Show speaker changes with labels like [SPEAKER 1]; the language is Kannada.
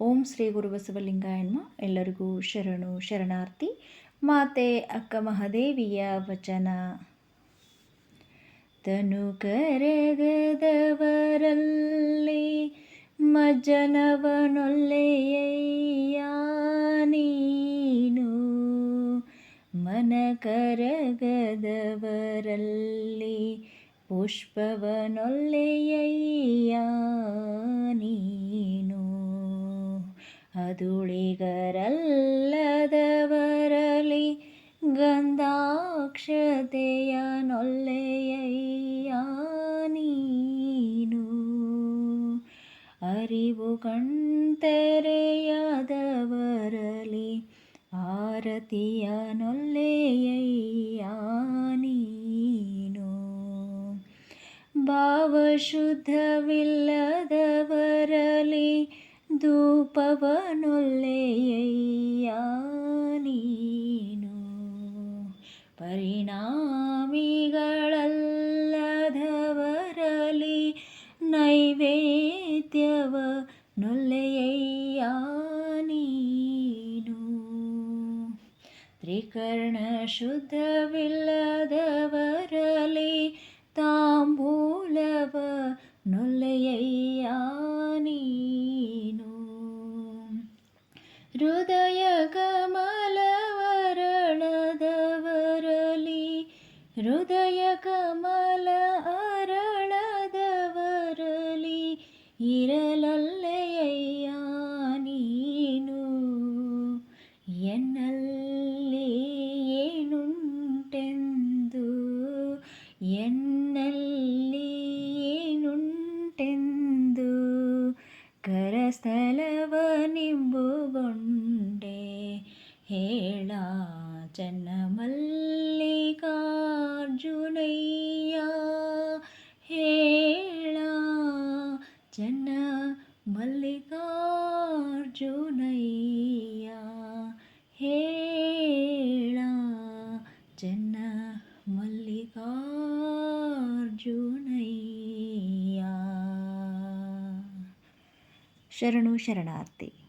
[SPEAKER 1] ಓಂ ಶ್ರೀ ಗುರು ಬಸವಲಿಂಗಾಯನ್ಮ ಎಲ್ಲರಿಗೂ ಶರಣು, ಶರಣಾರ್ಥಿ. ಮಾತೆ ಅಕ್ಕ ಮಹಾದೇವಿಯ ವಚನ. ತನು ಕರೆಗದವರಲ್ಲಿ ನೀನು. ಮನ ಕರಗದವರಲ್ಲಿ ಪುಷ್ಪವನೊಲ್ಲೆಯ ಅದುಳಿಗರಲ್ಲದವರಲಿ ಗಂಧಾಕ್ಷತೆಯ ನೊಲ್ಲೆಯ ನೀನು. ಅರಿವು ಕಣ್ತೆರೆಯದವರಲಿ ಆರತಿಯ ನೊಲ್ಲೆಯ ನೀನು. ಭಾವಶುದ್ಧವಿಲ್ಲದವರಲಿ ಧೂಪವನೊಲ್ಲೆಯ ನೀನು ಪರಿಣಾಮಿಗಳಲ್ಲದವರಲಿ ನೈವೇದ್ಯವ ನೊಲ್ಲೆಯ ನೀನು ತ್ರಿಕರ್ಣ ಶುದ್ಧವಿಲ್ಲದವರಲಿ ತಾಂಬೂಲವ ಹೃದಯ ಕಮಲವರಣದವರಲಿ ಹೃದಯ ಕಮಲ ಅರಣದವರಲಿ ಇರಲಲ್ಲಯ್ಯ ನೀನು. ಎನ್ನಲ್ಲಿ ಏನುಂಟೆಂದು ಎನ್ನಲ್ಲಿ ಕರಸ್ಥಲವ ನಿಂಬುಗೊಂಡೆ ಹೇಳ ಚನ್ನ ಮಲ್ಲಿಕಾರ್ಜುನಯ್ಯ ಹೇಳ ಚನ್ನ ಮಲ್ಲಿಕಾರ್ಜುನಯ್ಯ ಹೇಳ ಚನ್ನ ಮಲ್ಲಿಕಾರ್ಜುನಯ್ಯ ಶರಣು ಶರಣಾರ್ಥಿ.